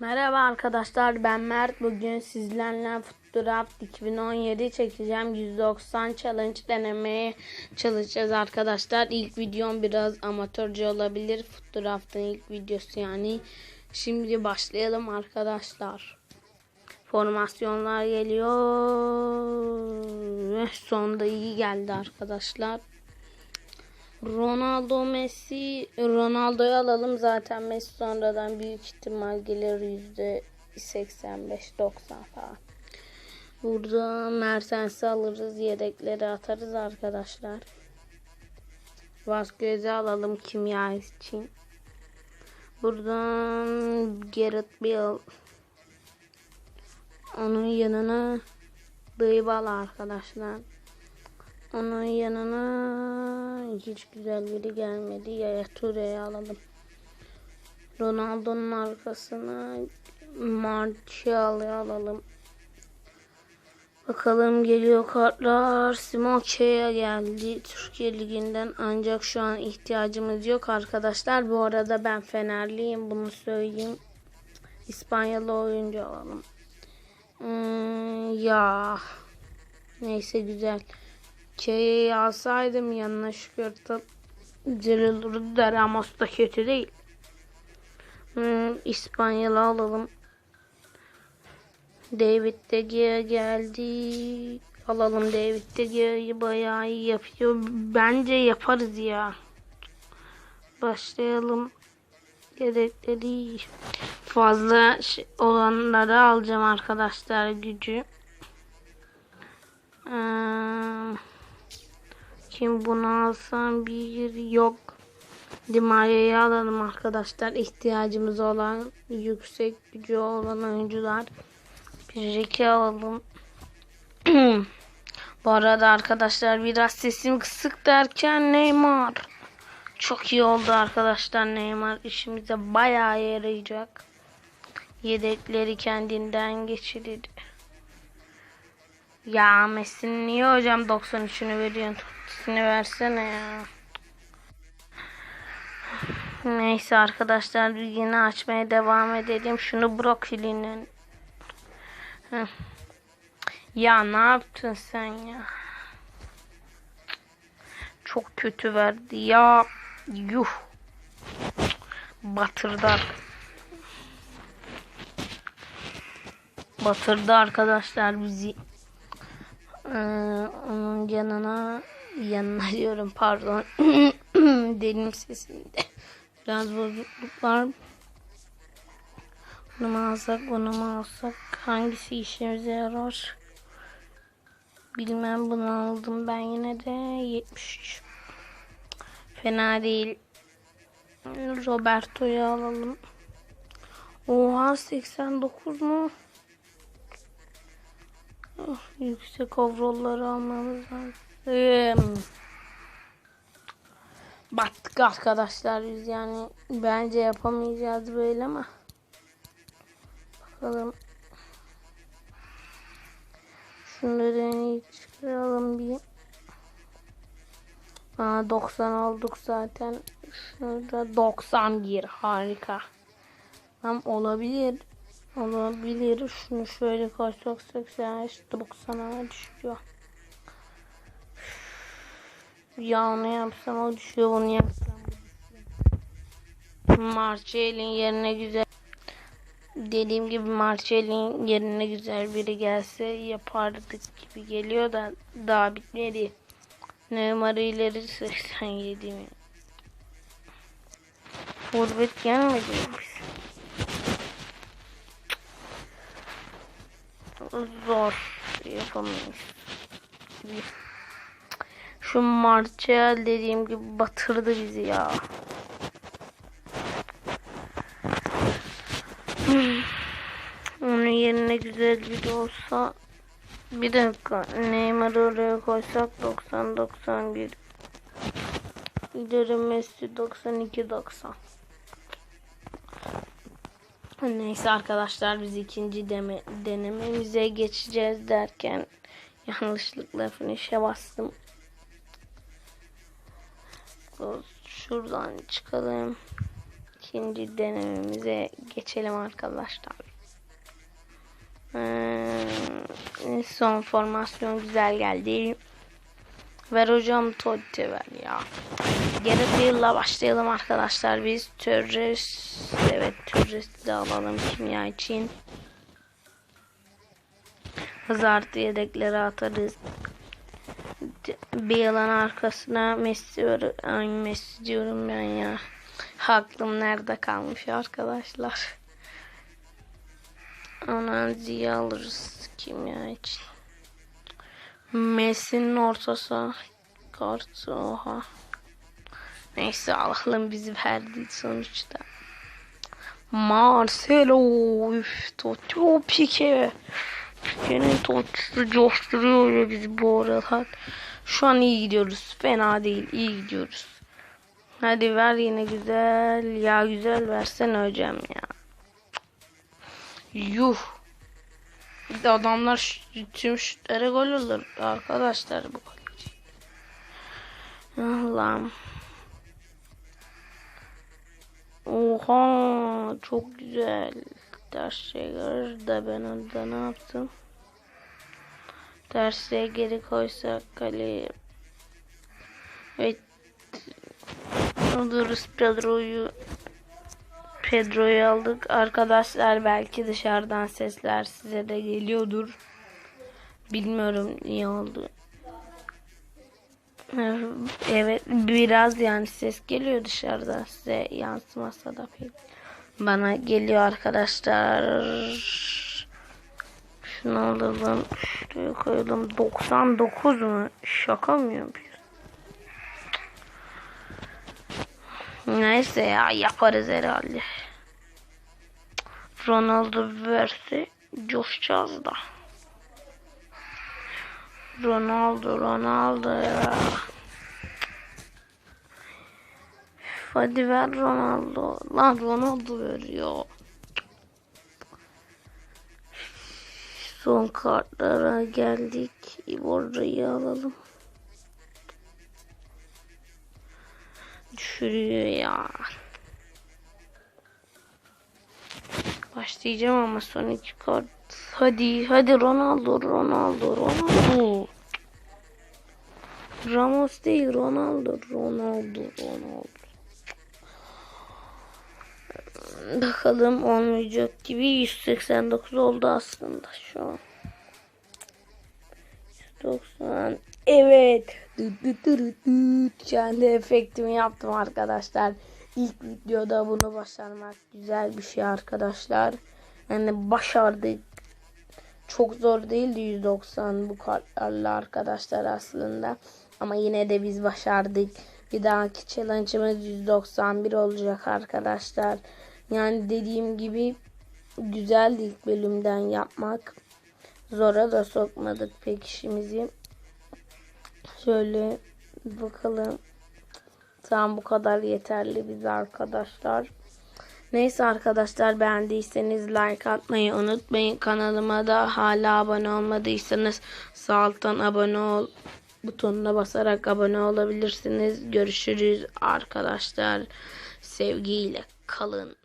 Merhaba arkadaşlar ben Mert. Bugün sizlerle Footdraft 2017 çekeceğim. 190 challenge denemeye çalışacağız arkadaşlar. İlk videom biraz amatörce olabilir. Footdraft'ın ilk videosu yani. Şimdi başlayalım arkadaşlar. Formasyonlar geliyor. Ve Sonda iyi geldi arkadaşlar. Ronaldo Messi Ronaldo'yu alalım zaten Messi sonradan büyük ihtimal gelir yüzde 85-90 falan. Burada Mertens'i alırız yedekleri atarız arkadaşlar. Vasquez'i alalım kimya için. Buradan Gareth Bale onun yanına Dybala arkadaşlar. Onun yanına hiç güzel biri gelmedi. Yaya Toure'yi alalım. Ronaldo'nun arkasına Martial'ı alalım. Bakalım geliyor kartlar. Simoke'ye geldi Türkiye Ligi'nden. Ancak şu an ihtiyacımız yok arkadaşlar. Bu arada ben Fenerliyim. Bunu söyleyeyim. İspanyalı oyuncu alalım. Hmm, ya. Neyse güzel. K'yi alsaydım yanına şükürtüp güzel olurdu da Ramos da kötü değil. Hmm, İspanyalı alalım. David De Gea geldi. Alalım David De Gea'yı bayağı iyi yapıyor. Bence yaparız ya. Başlayalım. Yedekleri fazla şey- olanları alacağım arkadaşlar gücü. Ee, kim bunu alsam bir yok. Dimaria'yı alalım arkadaşlar. İhtiyacımız olan yüksek gücü olan oyuncular. Bir Ricky alalım. Bu arada arkadaşlar biraz sesim kısık derken Neymar. Çok iyi oldu arkadaşlar Neymar. işimize bayağı yarayacak. Yedekleri kendinden geçirir. Ya Messi'nin niye hocam 93'ünü veriyorsun? Tuttusunu versene ya. Neyse arkadaşlar yine açmaya devam edelim. Şunu brokoli'nin. Ya ne yaptın sen ya? Çok kötü verdi ya. Yuh. Batırdı. Batırdı arkadaşlar bizi. Ee, onun yanına yanına diyorum pardon. Benim sesimde biraz bozukluk var. Bunu mu alsak bunu mu alsak? Hangisi işimize yarar? Bilmem bunu aldım ben yine de. 73 fena değil. Roberto'yu alalım. Oha 89 mu? Oh, yüksek overall'ları almamız lazım. Battık arkadaşlar biz yani. Bence yapamayacağız böyle ama. Bakalım. Şunları en iyi çıkaralım bir. Aa, 90 olduk zaten. Şurada 91 harika. Tam olabilir. Olabilir. Şunu şöyle koysak 85 90'a düşüyor. Ya onu yapsam o düşüyor bunu yapsam. Marcel'in yerine güzel dediğim gibi Marcel'in yerine güzel biri gelse yapardık gibi geliyor da daha bitmedi. Neymar ileri 87 mi? Forvet gelmedi mi zor yapamayız. Şu Martial dediğim gibi batırdı bizi ya. Onun yerine güzel biri olsa bir dakika Neymar'ı oraya koysak 90 91 İleri Messi 92 90 Neyse arkadaşlar biz ikinci deme, denememize geçeceğiz derken yanlışlıkla finish'e bastım. Şuradan çıkalım. İkinci denememize geçelim arkadaşlar. Ee, son formasyon güzel geldi. Ver hocam Totti ver ya. Gareth Bale'la başlayalım arkadaşlar biz. Torres evet Torres'i de alalım kimya için. Hazard yedekleri atarız. Bale'ın arkasına Messi. Ay Messi diyorum ben ya. Aklım nerede kalmış arkadaşlar. Ananzi'yi alırız kimya için. Messi'nin ortası kartı oha. Neyse Allah'ın bizi verdiği sonuçta. Marcelo üf Toto Pique. Pique'nin Toto'su coşturuyor ya bizi bu aralar. Şu an iyi gidiyoruz. Fena değil. iyi gidiyoruz. Hadi ver yine güzel. Ya güzel versen hocam ya. Yuh. Bir de adamlar tüm şutlere gol olur arkadaşlar bu gol. Allah'ım. Oha çok güzel. Dersler da ben orada ne yaptım? Derseye geri koysak kaleye. Evet. Alıyoruz Pedro'yu. Pedro'yu aldık. Arkadaşlar belki dışarıdan sesler size de geliyordur. Bilmiyorum niye oldu. Evet biraz yani ses geliyor dışarıdan size yansımasa da pek. Bana geliyor arkadaşlar. Şunu alalım. Şuraya koyalım. 99 mu? Şaka mı yapıyorsun? Neyse ya yaparız herhalde. Ronaldo verse coşacağız da. Ronaldo, Ronaldo ya. Hadi ver Ronaldo. Lan Ronaldo veriyor. Son kartlara geldik. Iborra'yı alalım. Düşürüyor ya. Başlayacağım ama son iki kart. Hadi hadi Ronaldo Ronaldo Ronaldo. Ramos değil Ronaldo Ronaldo Ronaldo. Bakalım olmayacak gibi 189 oldu aslında şu an. 190 evet. Dıt. Kendi efektimi yaptım arkadaşlar. İlk videoda bunu başarmak güzel bir şey arkadaşlar. Yani başardık. Çok zor değildi 190 bu kartlarla arkadaşlar aslında. Ama yine de biz başardık. Bir dahaki challenge'ımız 191 olacak arkadaşlar. Yani dediğim gibi güzeldi ilk bölümden yapmak. Zora da sokmadık pek işimizi. Şöyle bakalım. Tam bu kadar yeterli bize arkadaşlar. Neyse arkadaşlar beğendiyseniz like atmayı unutmayın. Kanalıma da hala abone olmadıysanız sağ alttan abone ol butonuna basarak abone olabilirsiniz. Görüşürüz arkadaşlar. Sevgiyle kalın.